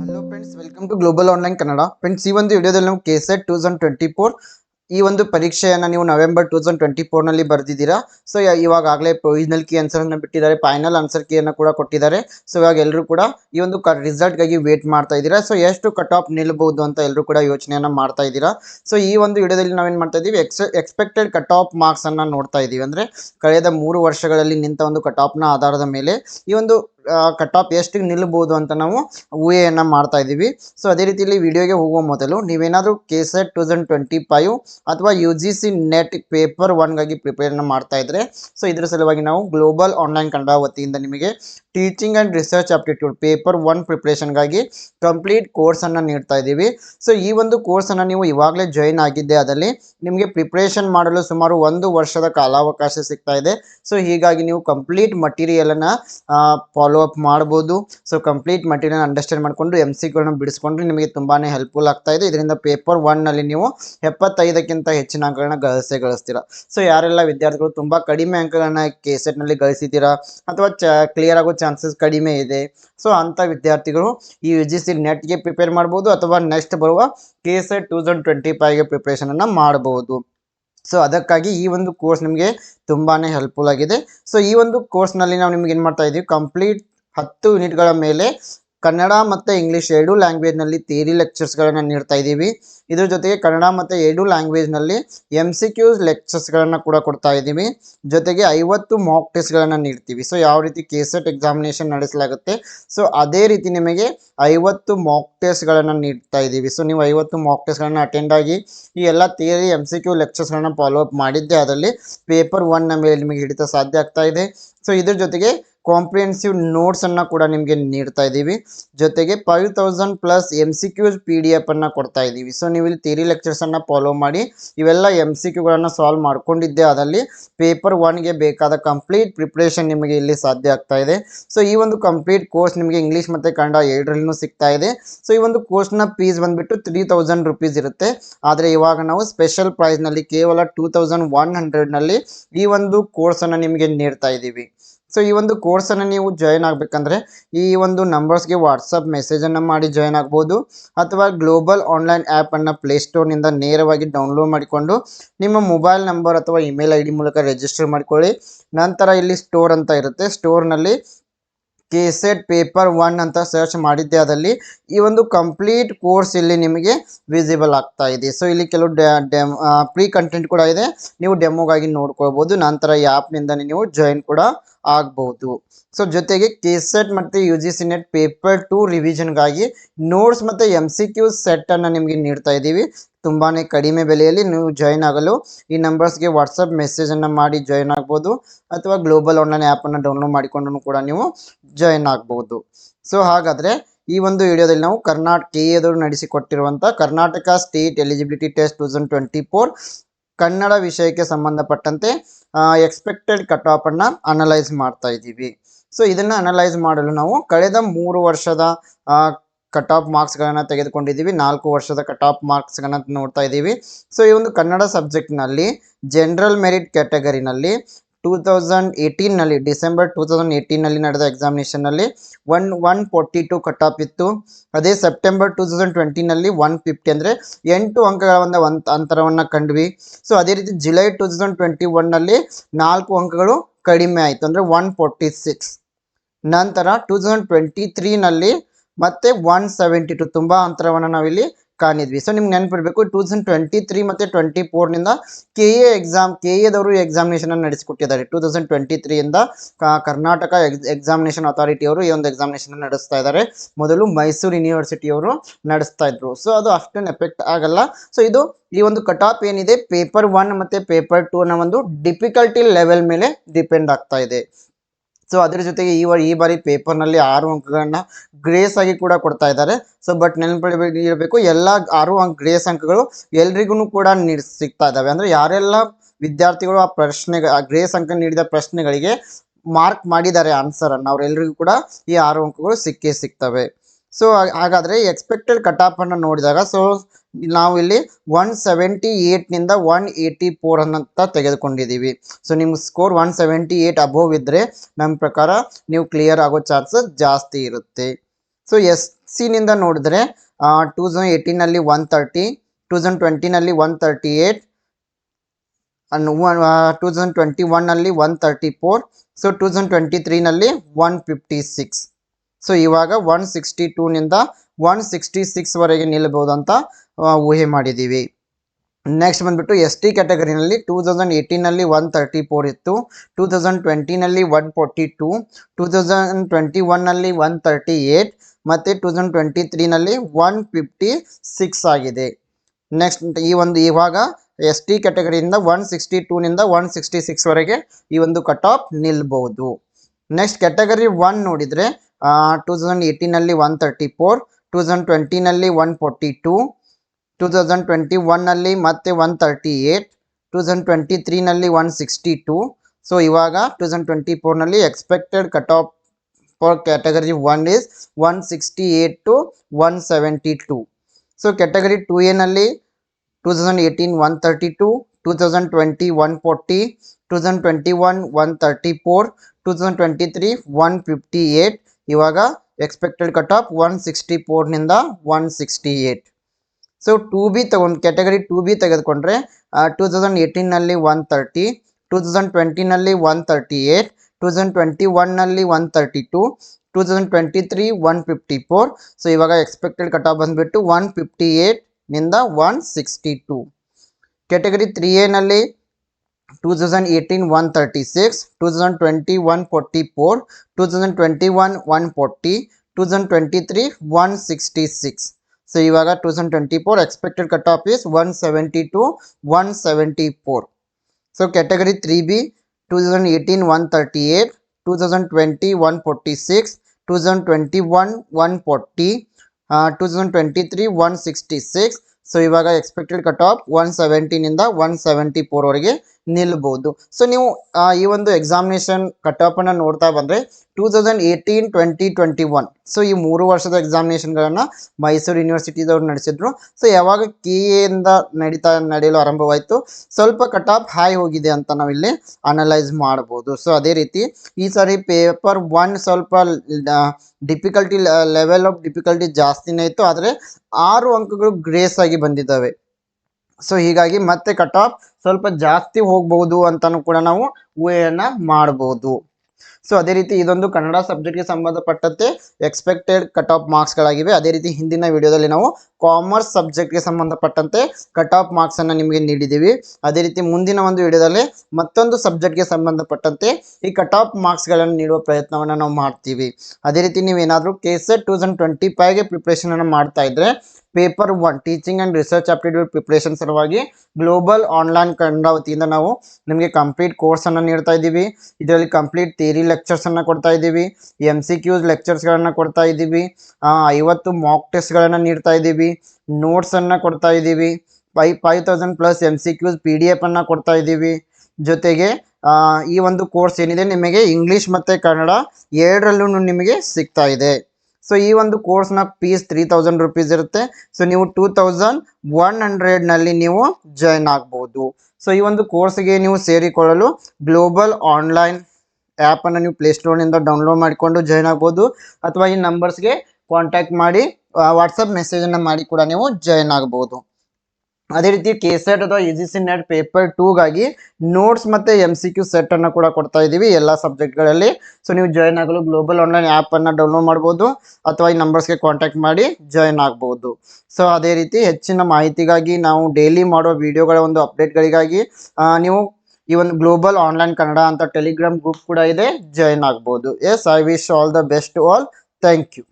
Hello friends welcome to global online Kannada friends ಈ ಒಂದು ವಿಡಿಯೋದಲ್ಲಿ ನಾವು K SET two thousand twenty four ಈ ಒಂದು ಪರೀಕ್ಷೆಯನ್ನು ನೀವು ನವೆಂಬರ್ ಟೂ ತೌಸಂಡ್ ಟ್ವೆಂಟಿ ಫೋರ್ನಲ್ಲಿ ಬರೆದಿದ್ದೀರಾ ಸೊ ಇವಾಗಲೇ ಪ್ರೊವಿಷನಲ್ ಕೀ ಆನ್ಸರನ್ನು ಬಿಟ್ಟಿದ್ದಾರೆ ಫೈನಲ್ ಆನ್ಸರ್ ಕೀಯನ್ನು ಕೂಡ ಕೊಟ್ಟಿದ್ದಾರೆ ಸೊ ಇವಾಗ ಎಲ್ಲರೂ ಕೂಡ ಈ ಒಂದು ಕ ರಿಸಲ್ಟ್ಗಾಗಿ ವೇಟ್ ಮಾಡ್ತಾ ಇದ್ದೀರಾ ಸೊ ಎಷ್ಟು ಕಟ್ ಆಫ್ ನಿಲ್ಲಬಹುದು ಅಂತ ಎಲ್ಲರೂ ಕೂಡ ಯೋಚನೆಯನ್ನು ಮಾಡ್ತಾ ಇದ್ದೀರಾ ಸೊ ಈ ಒಂದು ವಿಡಿಯೋದಲ್ಲಿ ನಾವೇನು ಮಾಡ್ತಾ ಇದ್ದೀವಿ ಎಕ್ಸ್ ಎಕ್ಸ್ಪೆಕ್ಟೆಡ್ ಕಟ್ ಆಫ್ ಮಾರ್ಕ್ಸನ್ನು ನೋಡ್ತಾ ಇದ್ದೀವಿ ಅಂದರೆ ಕಳೆದ ಮೂರು ವರ್ಷಗಳಲ್ಲಿ ನಿಂತ ಒಂದು ಕಟ್ ಆಫ್ನ ಆಧಾರದ ಮೇಲೆ ಈ ಒಂದು ಕಟ್ ಆಫ್ ಎಷ್ಟಿಗೆ ನಿಲ್ಲಬಹುದು ಅಂತ ನಾವು ಊಹೆಯನ್ನು ಮಾಡ್ತಾ ಇದೀವಿ ಸೊ ಅದೇ ರೀತಿ ವಿಡಿಯೋಗೆ ಹೋಗುವ ಮೊದಲು ನೀವೇನಾದರೂ K set two thousand twenty five ಅಥವಾ U G C net paper ಒನ್ಗಾಗಿ ಪ್ರಿಪೇರ್ನ ಮಾಡ್ತಾ ಇದ್ರೆ ಸೊ ಇದರ ಸಲುವಾಗಿ ನಾವು ಗ್ಲೋಬಲ್ ಆನ್ಲೈನ್ ಕನ್ನಡ ವತಿಯಿಂದ ನಿಮಗೆ teaching and research aptitude paper one ಪ್ರಿಪ್ರೇಷನ್ಗಾಗಿ complete ಕೋರ್ಸನ್ನು ನೀಡ್ತಾ ಇದ್ದೀವಿ ಸೊ ಈ ಒಂದು ಕೋರ್ಸನ್ನು ನೀವು ಇವಾಗಲೇ ಜಾಯಿನ್ ಆಗಿದ್ದೆ ಅದರಲ್ಲಿ ನಿಮಗೆ ಪ್ರಿಪ್ರೇಷನ್ ಮಾಡಲು ಸುಮಾರು ಒಂದು ವರ್ಷದ ಕಾಲಾವಕಾಶ ಸಿಗ್ತಾ ಇದೆ ಸೊ ಹೀಗಾಗಿ ನೀವು ಕಂಪ್ಲೀಟ್ ಮಟೀರಿಯಲನ್ನು ಫಾಲೋ ಅಪ್ ಮಾಡ್ಬೋದು ಸೊ ಕಂಪ್ಲೀಟ್ ಮಟೀರಿಯಲ್ ಅಂಡರ್ಸ್ಟ್ಯಾಂಡ್ ಮಾಡಿಕೊಂಡು ಎಮ್ ಸಿಗಳನ್ನ ಬಿಡಿಸ್ಕೊಂಡ್ರೆ ನಿಮಗೆ ತುಂಬಾ ಹೆಲ್ಪ್ಫುಲ್ ಆಗ್ತಾ ಇದೆ ಇದರಿಂದ ಪೇಪರ್ ಒನ್ನಲ್ಲಿ ನೀವು ಎಪ್ಪತ್ತೈದಕ್ಕಿಂತ ಹೆಚ್ಚಿನ ಅಂಕಗಳನ್ನ ಗಳಿಸೇ ಗಳಿಸ್ತೀರಾ ಸೊ ಯಾರೆಲ್ಲ ವಿದ್ಯಾರ್ಥಿಗಳು ತುಂಬ ಕಡಿಮೆ ಅಂಕಗಳನ್ನ ಕೆ ಸೆಟ್ನಲ್ಲಿ ಗಳಿಸಿದ್ದೀರಾ ಅಥವಾ ಚ ಕ್ಲಿಯರ್ ಆಗೋ ಚಾನ್ಸಸ್ ಕಡಿಮೆ ಇದೆ ಸೊ ಅಂಥ ವಿದ್ಯಾರ್ಥಿಗಳು ಈ ಯು ಜಿ ಸಿ ನೆಟ್ಗೆ ಪ್ರಿಪೇರ್ ಮಾಡ್ಬೋದು ಅಥವಾ ನೆಕ್ಸ್ಟ್ ಬರುವ K S I two thousand twenty ಫೈವ್ಗೆ ಪ್ರಿಪ್ರೇಷನನ್ನು ಮಾಡಬಹುದು ಸೊ ಅದಕ್ಕಾಗಿ ಈ ಒಂದು ಕೋರ್ಸ್ ನಿಮಗೆ ತುಂಬಾ ಹೆಲ್ಪ್ಫುಲ್ ಆಗಿದೆ ಸೊ ಈ ಒಂದು ಕೋರ್ಸ್ನಲ್ಲಿ ನಾವು ನಿಮ್ಗೆ ಏನು ಮಾಡ್ತಾ ಇದ್ದೀವಿ ಕಂಪ್ಲೀಟ್ ಹತ್ತು ಯೂನಿಟ್ಗಳ ಮೇಲೆ ಕನ್ನಡ ಮತ್ತು ಇಂಗ್ಲೀಷ್ ಎರಡೂ ಲ್ಯಾಂಗ್ವೇಜ್ನಲ್ಲಿ ಥಿಯರಿ ಲೆಕ್ಚರ್ಸ್ಗಳನ್ನು ನೀಡ್ತಾ ಇದ್ದೀವಿ ಇದ್ರ ಜೊತೆಗೆ ಕನ್ನಡ ಮತ್ತು ಎರಡೂ ಲ್ಯಾಂಗ್ವೇಜ್ನಲ್ಲಿ ಎಮ್ ಸಿ ಕ್ಯೂಸ್ ಲೆಕ್ಚರ್ಸ್ಗಳನ್ನು ಕೂಡ ಕೊಡ್ತಾ ಇದ್ದೀವಿ ಜೊತೆಗೆ ಐವತ್ತು ಮಾಕ್ ಟೆಸ್ಟ್ಗಳನ್ನು ನೀಡ್ತೀವಿ ಸೊ ಯಾವ ರೀತಿ ಕೇಸೆಟ್ ಎಕ್ಸಾಮಿನೇಷನ್ e ನಡೆಸಲಾಗುತ್ತೆ ಸೊ ಅದೇ ರೀತಿ ನಿಮಗೆ ಐವತ್ತು ಮಾಕ್ ಟೆಸ್ಟ್ಗಳನ್ನು ನೀಡ್ತಾ ಇದ್ದೀವಿ ಸೊ ನೀವು ಐವತ್ತು ಮಾಕ್ ಟೆಸ್ಟ್ಗಳನ್ನು ಅಟೆಂಡ್ ಆಗಿ ಈ ಎಲ್ಲ ಥಿಯರಿ ಎಮ್ ಸಿ ಕ್ಯೂ ಲೆಕ್ಚರ್ಸ್ಗಳನ್ನು ಫಾಲೋ ಅಪ್ ಮಾಡಿದ್ದೆ ಅದರಲ್ಲಿ ಪೇಪರ್ ಒನ್ನ ಮೇಲೆ ನಿಮಗೆ ಹಿಡಿತ ಸಾಧ್ಯ ಆಗ್ತಾ ಇದೆ ಸೊ ಇದ್ರ ಜೊತೆಗೆ ಕಾಂಪ್ರಿಹೆನ್ಸಿವ್ ನೋಟ್ಸನ್ನು ಕೂಡ ನಿಮಗೆ ನೀಡ್ತಾ ಇದ್ದೀವಿ ಜೊತೆಗೆ five thousand plus M C Qs P D F ಅನ್ನು ಕೊಡ್ತಾ ಇದ್ದೀವಿ ಸೊ ನೀವು ಇಲ್ಲಿ ಥಿಯರಿ ಲೆಕ್ಚರ್ಸನ್ನು ಫಾಲೋ ಮಾಡಿ ಇವೆಲ್ಲ ಎಮ್ ಸಿ ಕ್ಯೂಗಳನ್ನು ಸಾಲ್ವ್ ಮಾಡ್ಕೊಂಡಿದ್ದೆ ಅದರಲ್ಲಿ ಪೇಪರ್ ಒನ್ಗೆ ಬೇಕಾದ ಕಂಪ್ಲೀಟ್ ಪ್ರಿಪ್ರೇಷನ್ ನಿಮಗೆ ಇಲ್ಲಿ ಸಾಧ್ಯ ಆಗ್ತಾ ಇದೆ ಸೊ ಈ ಒಂದು ಕಂಪ್ಲೀಟ್ ಕೋರ್ಸ್ ನಿಮಗೆ ಇಂಗ್ಲೀಷ್ ಮತ್ತು ಕನ್ನಡ ಎರಡರಲ್ಲೂ ಸಿಗ್ತಾ ಇದೆ ಸೊ ಈ ಒಂದು ಕೋರ್ಸ್ನ ಫೀಸ್ ಬಂದುಬಿಟ್ಟು ತ್ರೀ ತೌಸಂಡ್ ರುಪೀಸ್ ಇರುತ್ತೆ ಆದರೆ ಇವಾಗ ನಾವು ಸ್ಪೆಷಲ್ ಪ್ರೈಸ್ನಲ್ಲಿ ಕೇವಲ ಟೂ ತೌಸಂಡ್ ಒನ್ ಹಂಡ್ರೆಡ್ನಲ್ಲಿ ಈ ಒಂದು ಕೋರ್ಸನ್ನು ನಿಮಗೆ ನೀಡ್ತಾ ಇದ್ದೀವಿ ಸೊ ಈ ಒಂದು ಕೋರ್ಸನ್ನು ನೀವು ಜಾಯಿನ್ ಆಗಬೇಕಂದ್ರೆ ಈ ಒಂದು ನಂಬರ್ಸ್ಗೆ ವಾಟ್ಸಪ್ ಮೆಸೇಜನ್ನು ಮಾಡಿ ಜಾಯಿನ್ ಆಗ್ಬೋದು ಅಥವಾ ಗ್ಲೋಬಲ್ ಆನ್ಲೈನ್ ಆ್ಯಪನ್ನು ಪ್ಲೇಸ್ಟೋರ್ನಿಂದ ನೇರವಾಗಿ ಡೌನ್ಲೋಡ್ ಮಾಡಿಕೊಂಡು ನಿಮ್ಮ ಮೊಬೈಲ್ ನಂಬರ್ ಅಥವಾ ಇಮೇಲ್ ಐ ಡಿ ಮೂಲಕ ರಿಜಿಸ್ಟರ್ ಮಾಡಿಕೊಳ್ಳಿ ನಂತರ ಇಲ್ಲಿ ಸ್ಟೋರ್ ಅಂತ ಇರುತ್ತೆ ಸ್ಟೋರ್ನಲ್ಲಿ ಕೆಸೆಟ್ ಪೇಪರ್ ಒನ್ ಅಂತ ಸರ್ಚ್ ಮಾಡಿದ್ದೆ ಅದರಲ್ಲಿ ಈ ಒಂದು ಕಂಪ್ಲೀಟ್ ಕೋರ್ಸ್ ಇಲ್ಲಿ ನಿಮಗೆ ವಿಸಿಬಲ್ ಆಗ್ತಾ ಇದೆ ಸೊ ಇಲ್ಲಿ ಕೆಲವು ಪ್ರೀ ಕಂಟೆಂಟ್ ಕೂಡ ಇದೆ ನೀವು ಡೆಮೋಗಾಗಿ ನೋಡ್ಕೊಳ್ಬೋದು ನಂತರ ಈ ಆ್ಯಪ್ನಿಂದ ನೀವು ಜಾಯಿನ್ ಕೂಡ ಆಗಬಹುದು ಸೊ ಜೊತೆಗೆ ಕೆಸೆಟ್ ಮತ್ತು U G C net paper two ರಿವಿಷನ್ಗಾಗಿ notes ಮತ್ತು ಎಮ್ ಸಿ ಕ್ಯೂ ಸೆಟ್ ಅನ್ನು ನಿಮಗೆ ನೀಡ್ತಾ ಇದ್ದೀವಿ ತುಂಬಾ ಕಡಿಮೆ ಬೆಲೆಯಲ್ಲಿ ನೀವು ಜಾಯ್ನ್ ಆಗಲು ಈ ನಂಬರ್ಸ್ಗೆ ವಾಟ್ಸಪ್ ಮೆಸೇಜನ್ನು ಮಾಡಿ ಜಾಯ್ನ್ ಆಗ್ಬೋದು ಅಥವಾ ಗ್ಲೋಬಲ್ ಆನ್ಲೈನ್ ಆ್ಯಪನ್ನು ಡೌನ್ಲೋಡ್ ಮಾಡಿಕೊಂಡು ಕೂಡ ನೀವು ಜಾಯ್ನ್ ಆಗ್ಬೋದು ಸೊ ಹಾಗಾದರೆ ಈ ಒಂದು ವಿಡಿಯೋದಲ್ಲಿ ನಾವು ಕರ್ನಾಟಕ ಎದುರು ನಡೆಸಿಕೊಟ್ಟಿರುವಂಥ Karnataka state eligibility test two twenty four Kannada ವಿಷಯಕ್ಕೆ ಸಂಬಂಧಪಟ್ಟಂತೆ ಎಕ್ಸ್ಪೆಕ್ಟೆಡ್ ಕಟ್ ಅನ್ನ ಅನಲೈಸ್ ಮಾಡ್ತಾ ಇದ್ದೀವಿ ಸೊ ಇದನ್ನ ಅನಲೈಸ್ ಮಾಡಲು ನಾವು ಕಳೆದ ಮೂರು ವರ್ಷದ ಕಟ್ ಆಫ್ ಗಳನ್ನ ತೆಗೆದುಕೊಂಡಿದ್ದೀವಿ ನಾಲ್ಕು ವರ್ಷದ ಕಟ್ ಆಫ್ ಗಳನ್ನ ನೋಡ್ತಾ ಇದ್ದೀವಿ ಸೊ ಈ ಒಂದು ಕನ್ನಡ ಸಬ್ಜೆಕ್ಟ್ನಲ್ಲಿ ಜನರಲ್ ಮೆರಿಟ್ ಕ್ಯಾಟಗರಿನಲ್ಲಿ ಟೂ ತೌಸಂಡ್ ಏಯ್ಟೀನಲ್ಲಿ ಡಿಸೆಂಬರ್ ಟೂ ತೌಸಂಡ್ ಏಯ್ಟೀನಲ್ಲಿ ನಡೆದ ಎಕ್ಸಾಮಿನೇಷನಲ್ಲಿ one one forty two cut off ಇತ್ತು ಅದೇ ಸೆಪ್ಟೆಂಬರ್ ಟೂ ತೌಸಂಡ್ ಟ್ವೆಂಟಿನಲ್ಲಿ ಒನ್ ಫಿಫ್ಟಿ ಅಂದರೆ ಎಂಟು ಅಂಕಗಳ ಒಂದು ಅಂತರವನ್ನು ಕಂಡ್ವಿ ಸೊ ಅದೇ ರೀತಿ ಜುಲೈ ಟೂ ತೌಸಂಡ್ ಟ್ವೆಂಟಿ ಒನ್ನಲ್ಲಿ ನಾಲ್ಕು ಅಂಕಗಳು ಕಡಿಮೆ ಆಯಿತು ಅಂದರೆ ಒನ್ ಫೋರ್ಟಿ ಸಿಕ್ಸ್ ನಂತರ ಟೂ ತೌಸಂಡ್ ಟ್ವೆಂಟಿ ತ್ರೀನಲ್ಲಿ ಮತ್ತೆ ಒನ್ ಸೆವೆಂಟಿ ಟು ತುಂಬ ಅಂತರವನ್ನು ನಾವಿಲ್ಲಿ ಕಾಣಿದ್ವಿ ಸೊ ನಿಮ್ಗೆ ನೆನಪಿರ್ಬೇಕು ಟೂ ತೌಸಂಡ್ ಟ್ವೆಂಟಿ ತ್ರೀ ಮತ್ತು ಟ್ವೆಂಟಿ ಫೋರ್ನಿಂದ ಕೆ ಎ ಎಕ್ಸಾಮ್ ಕೆ ಎದವರು ಎಕ್ಸಾಮಿನೇಷನ್ ನಡೆಸಿಕೊಟ್ಟಿದ್ದಾರೆ ಟೂ ತೌಸಂಡ್ ಟ್ವೆಂಟಿ ತ್ರೀಯಿಂದ ಕರ್ನಾಟಕ ಎಕ್ಸಾಮಿನೇಷನ್ ಅಥಾರಿಟಿ ಅವರು ಈ ಒಂದು ಎಕ್ಸಾಮಿನೇಷನ್ ನಡೆಸ್ತಾ ಇದ್ದಾರೆ ಮೊದಲು ಮೈಸೂರು ಯೂನಿವರ್ಸಿಟಿ ಅವರು ನಡೆಸ್ತಾ ಇದ್ರು ಸೊ ಅದು ಅಷ್ಟೊಂದು ಎಫೆಕ್ಟ್ ಆಗಲ್ಲ ಸೊ ಇದು ಈ ಒಂದು ಕಟ್ ಆಫ್ ಏನಿದೆ ಪೇಪರ್ ಒನ್ ಮತ್ತು ಪೇಪರ್ ಅನ್ನೋ ಒಂದು ಡಿಫಿಕಲ್ಟಿ ಲೆವೆಲ್ ಮೇಲೆ ಡಿಪೆಂಡ್ ಆಗ್ತಾ ಇದೆ ಸೊ ಅದರ ಜೊತೆಗೆ ಈ ಈ ಬಾರಿ ಪೇಪರ್ನಲ್ಲಿ ಆರು ಅಂಕಗಳನ್ನ ಗ್ರೇಸ್ ಆಗಿ ಕೂಡ ಕೊಡ್ತಾ ಇದ್ದಾರೆ ಸೊ ಬಟ್ ನೆನಪು ಎಲ್ಲ ಆರು ಅಂಕ ಗ್ರೇಸ್ ಅಂಕಗಳು ಎಲ್ರಿಗೂ ಕೂಡ ಸಿಗ್ತಾ ಇದ್ದಾವೆ ಅಂದರೆ ಯಾರೆಲ್ಲ ವಿದ್ಯಾರ್ಥಿಗಳು ಆ ಪ್ರಶ್ನೆ ಆ ಗ್ರೇಸ್ ಅಂಕ ನೀಡಿದ ಪ್ರಶ್ನೆಗಳಿಗೆ ಮಾರ್ಕ್ ಮಾಡಿದ್ದಾರೆ ಆನ್ಸರ್ ಅನ್ನು ಅವರೆಲ್ಲರಿಗೂ ಕೂಡ ಈ ಆರು ಅಂಕಗಳು ಸಿಕ್ಕೇ ಸಿಗ್ತವೆ ಸೊ ಹಾಗಾದರೆ ಎಕ್ಸ್ಪೆಕ್ಟೆಡ್ ಕಟಾಪನ್ನು ನೋಡಿದಾಗ ಸೊ ನಾವು ಇಲ್ಲಿ ಒನ್ ಸೆವೆಂಟಿ ಏಯ್ಟ್ನಿಂದ ಒನ್ ಏಯ್ಟಿ ಫೋರ್ ಅಂತ ತೆಗೆದುಕೊಂಡಿದ್ದೀವಿ ಸೊ ನಿಮ್ಮ score one seventy eight above ಇದ್ರೆ ನಮ್ಮ ಪ್ರಕಾರ ನೀವು ಕ್ಲಿಯರ್ ಆಗೋ ಚಾನ್ಸಸ್ ಜಾಸ್ತಿ ಇರುತ್ತೆ ಸೊ ಎಸ್ ಸಿನಿಂದ ನೋಡಿದ್ರೆ ಟೂ ಝೌಸಂಡ್ ಏಯ್ಟೀನಲ್ಲಿ one thirty two thousand ಟ್ವೆಂಟಿನಲ್ಲಿ one thirty eight two thousand twenty ಒನ್ನಲ್ಲಿ one thirty four so two thousand twenty ತ್ರೀನಲ್ಲಿ one fifty six so ಇವಾಗ ಒನ್ ಸಿಕ್ಸ್ಟಿ ಟೂನಿಂದ ಒನ್ ಸಿಕ್ಸ್ಟಿ ಸಿಕ್ಸ್ವರೆಗೆ ನಿಲ್ಬೋದು ಅಂತ ಊಹೆ ಮಾಡಿದ್ದೀವಿ ನೆಕ್ಸ್ಟ್ ಬಂದುಬಿಟ್ಟು ಎಸ್ ಟಿ ಕ್ಯಾಟಗರಿನಲ್ಲಿ ಟೂ ತೌಸಂಡ್ ಏಯ್ಟೀನಲ್ಲಿ ಒನ್ ತರ್ಟಿ ಫೋರ್ ಇತ್ತು two thousand ಟ್ವೆಂಟಿನಲ್ಲಿ one forty two two thousand twenty ಒನ್ನಲ್ಲಿ ಒನ್ ತರ್ಟಿ ಏಯ್ಟ್ ಮತ್ತು ಟೂ ತೌಸಂಡ್ ಟ್ವೆಂಟಿ ತ್ರೀನಲ್ಲಿ ಒನ್ ಫಿಫ್ಟಿ ಸಿಕ್ಸ್ ಆಗಿದೆ ನೆಕ್ಸ್ಟ್ ಈ ಒಂದು ಇವಾಗ ಎಸ್ ಟಿ ಕ್ಯಾಟಗರಿಯಿಂದ ಒನ್ ಸಿಕ್ಸ್ಟಿ ಟೂನಿಂದ ಒನ್ ಸಿಕ್ಸ್ಟಿ ಸಿಕ್ಸ್ವರೆಗೆ ಈ ಒಂದು ಕಟ್ ಆಫ್ ನಿಲ್ಬೋದು ನೆಕ್ಸ್ಟ್ ಕ್ಯಾಟಗರಿ ಒನ್ ನೋಡಿದರೆ two thousand ಏಯ್ಟೀನಲ್ಲಿ one thirty four two thousand ಟ್ವೆಂಟಿನಲ್ಲಿ one forty two two thousand twenty ಒನ್ನಲ್ಲಿ ಮತ್ತೆ one thirty eight two thousand twenty ತ್ರೀನಲ್ಲಿ one sixty two so ಇವಾಗ two thousand twenty ಫೋರ್ನಲ್ಲಿ expected cut off for category one is one sixty eight to one seventy two so category two ಎನಲ್ಲಿ two thousand eighteen one thirty two two thousand twenty one forty two thousand twenty one one thirty four two thousand twenty three one fifty eight ಇವಾಗ expected cut off one sixty ಫೋರ್ನಿಂದ one sixty eight so two B ತಗೊಂಡು category two B ತೆಗೆದುಕೊಂಡ್ರೆ two thousand ಏಯ್ಟೀನಲ್ಲಿ one thirty two thousand ಟ್ವೆಂಟಿನಲ್ಲಿ one thirty eight two thousand twenty ಒನ್ನಲ್ಲಿ one thirty two two thousand twenty three one fifty four so ಇವಾಗ expected cut off ಬಂದುಬಿಟ್ಟು one fifty ಏಯ್ಟ್ನಿಂದ one sixty to category three ಎನಲ್ಲಿ two thousand eighteen one thirty six two thousand twenty one forty four two thousand twenty one one forty two thousand twenty three one sixty six So ivaga 2024 expected cutoff is 170 to 174. So category 3b 2018 138, 2020 146, 2021 140, uh, 2023 166. So ivaga expected cutoff 117 in the 174 orige ನಿಲ್ಬಹುದು so ನೀವು ಈ ಒಂದು examination cut off ಅನ್ನ ನೋಡ್ತಾ ಬಂದ್ರೆ two thousand eighteen twenty twenty one so ಈ ಮೂರು ವರ್ಷದ ಎಕ್ಸಾಮಿನೇಷನ್ಗಳನ್ನು ಮೈಸೂರು ಯೂನಿವರ್ಸಿಟಿದವ್ರು ನಡೆಸಿದ್ರು ಸೊ ಯಾವಾಗ ಕೆ ಎಂದ ನಡೀತಾ ನಡೆಯಲು ಆರಂಭವಾಯಿತು ಸ್ವಲ್ಪ ಕಟ್ ಹೈ ಹೋಗಿದೆ ಅಂತ ನಾವು ಇಲ್ಲಿ ಅನಲೈಸ್ ಮಾಡಬಹುದು ಸೊ ಅದೇ ರೀತಿ ಈ ಸಾರಿ ಪೇಪರ್ ಒನ್ ಸ್ವಲ್ಪ ಡಿಫಿಕಲ್ಟಿ ಲೆವೆಲ್ ಆಫ್ ಡಿಫಿಕಲ್ಟಿ ಜಾಸ್ತಿನೇ ಇತ್ತು ಆದರೆ ಆರು ಅಂಕಗಳು ಗ್ರೇಸ್ ಆಗಿ ಬಂದಿದ್ದಾವೆ ಸೊ ಹೀಗಾಗಿ ಮತ್ತೆ ಕಟ್ ಆಫ್ ಸ್ವಲ್ಪ ಜಾಸ್ತಿ ಹೋಗ್ಬಹುದು ಅಂತಲೂ ಕೂಡ ನಾವು ಊಹೆಯನ್ನ ಮಾಡಬಹುದು ಸೊ ಅದೇ ರೀತಿ ಇದೊಂದು ಕನ್ನಡ ಸಬ್ಜೆಕ್ಟ್ಗೆ ಸಂಬಂಧಪಟ್ಟಂತೆ ಎಕ್ಸ್ಪೆಕ್ಟೆಡ್ ಕಟ್ ಆಫ್ ಮಾರ್ಕ್ಸ್ಗಳಾಗಿವೆ ಅದೇ ರೀತಿ ಹಿಂದಿನ ವಿಡಿಯೋದಲ್ಲಿ ನಾವು ಕಾಮರ್ಸ್ ಸಬ್ಜೆಕ್ಟ್ಗೆ ಸಂಬಂಧಪಟ್ಟಂತೆ ಕಟ್ ಆಫ್ ಮಾರ್ಕ್ಸನ್ನು ನಿಮಗೆ ನೀಡಿದ್ದೀವಿ ಅದೇ ರೀತಿ ಮುಂದಿನ ಒಂದು ವಿಡಿಯೋದಲ್ಲಿ ಮತ್ತೊಂದು ಸಬ್ಜೆಕ್ಟ್ಗೆ ಸಂಬಂಧಪಟ್ಟಂತೆ ಈ ಕಟ್ ಆಫ್ ಮಾರ್ಕ್ಸ್ಗಳನ್ನು ನೀಡುವ ಪ್ರಯತ್ನವನ್ನು ನಾವು ಮಾಡ್ತೀವಿ ಅದೇ ರೀತಿ ನೀವೇನಾದರೂ K S two thousand twenty ಫೈವ್ಗೆ ಪ್ರಿಪ್ರೇಷನನ್ನು ಮಾಡ್ತಾ ಇದ್ದರೆ paper one teaching and research aptitude preparation ಸಲುವಾಗಿ ಗ್ಲೋಬಲ್ ಆನ್ಲೈನ್ ಕನ್ನಡ ವತಿಯಿಂದ ನಾವು ನಿಮಗೆ ಕಂಪ್ಲೀಟ್ ಕೋರ್ಸನ್ನು ನೀಡ್ತಾ ಇದ್ದೀವಿ ಇದರಲ್ಲಿ ಕಂಪ್ಲೀಟ್ ಥಿಯರಿ ಲೆಕ್ಚರ್ಸನ್ನು ಕೊಡ್ತಾ ಇದ್ದೀವಿ ಎಮ್ ಸಿ ಕ್ಯೂಸ್ ಲೆಕ್ಚರ್ಸ್ಗಳನ್ನು ಕೊಡ್ತಾ ಇದ್ದೀವಿ ಐವತ್ತು ಮಾಕ್ ಟೆಸ್ಟ್ಗಳನ್ನು ನೀಡ್ತಾ ಇದ್ದೀವಿ ನೋಟ್ಸನ್ನು ಕೊಡ್ತಾ ಇದ್ದೀವಿ five five thousand plus M C Qs P D ಎಫನ್ನು ಕೊಡ್ತಾ ಇದ್ದೀವಿ ಜೊತೆಗೆ ಈ ಒಂದು ಕೋರ್ಸ್ ಏನಿದೆ ನಿಮಗೆ ಇಂಗ್ಲೀಷ್ ಮತ್ತು ಕನ್ನಡ ಎರಡರಲ್ಲೂ ನಿಮಗೆ ಸಿಗ್ತಾ ಇದೆ ಸೊ ಈ ಒಂದು ನ ಫೀಸ್ ತ್ರೀ ತೌಸಂಡ್ ರುಪೀಸ್ ಇರುತ್ತೆ ಸೊ ನೀವು ಟೂ ತೌಸಂಡ್ ಒನ್ ನಲ್ಲಿ ನೀವು ಜಾಯ್ನ್ ಆಗಬಹುದು ಸೊ ಈ ಒಂದು ಕೋರ್ಸ್ಗೆ ನೀವು ಸೇರಿಕೊಳ್ಳಲು ಗ್ಲೋಬಲ್ ಆನ್ಲೈನ್ ಆ್ಯಪನ್ನು ನೀವು ಪ್ಲೇಸ್ಟೋರ್ನಿಂದ ಡೌನ್ಲೋಡ್ ಮಾಡಿಕೊಂಡು ಜಾಯ್ನ್ ಆಗ್ಬೋದು ಅಥವಾ ಈ ನಂಬರ್ಸ್ಗೆ ಕಾಂಟ್ಯಾಕ್ಟ್ ಮಾಡಿ ವಾಟ್ಸಪ್ ಅನ್ನು ಮಾಡಿ ಕೂಡ ನೀವು ಜಾಯ್ನ್ ಆಗ್ಬೋದು ಅದೇ ರೀತಿ ಕೆ ಸೆಟ್ ಅಥವಾ U G C NET paper ಟೂಗಾಗಿ notes ಮತ್ತು ಎಮ್ ಸಿ ಕ್ಯೂ ಸೆಟ್ಟನ್ನು ಕೂಡ ಕೊಡ್ತಾ ಇದ್ದೀವಿ ಎಲ್ಲ ಸಬ್ಜೆಕ್ಟ್ಗಳಲ್ಲಿ ಸೊ ನೀವು ಜಾಯ್ನ್ ಆಗಲು ಗ್ಲೋಬಲ್ ಆನ್ಲೈನ್ ಆ್ಯಪನ್ನು ಡೌನ್ಲೋಡ್ ಮಾಡ್ಬೋದು ಅಥವಾ ಈ ನಂಬರ್ಸ್ಗೆ ಕಾಂಟ್ಯಾಕ್ಟ್ ಮಾಡಿ ಜಾಯ್ನ್ ಆಗ್ಬೋದು ಸೊ ಅದೇ ರೀತಿ ಹೆಚ್ಚಿನ ಮಾಹಿತಿಗಾಗಿ ನಾವು ಡೈಲಿ ಮಾಡೋ ವಿಡಿಯೋಗಳ ಒಂದು ಅಪ್ಡೇಟ್ಗಳಿಗಾಗಿ ನೀವು ಈ ಒಂದು ಗ್ಲೋಬಲ್ ಆನ್ಲೈನ್ ಕನ್ನಡ ಅಂತ ಟೆಲಿಗ್ರಾಮ್ ಗ್ರೂಪ್ ಕೂಡ ಇದೆ ಜಾಯ್ನ್ ಆಗ್ಬೋದು as I wish all the best all thank you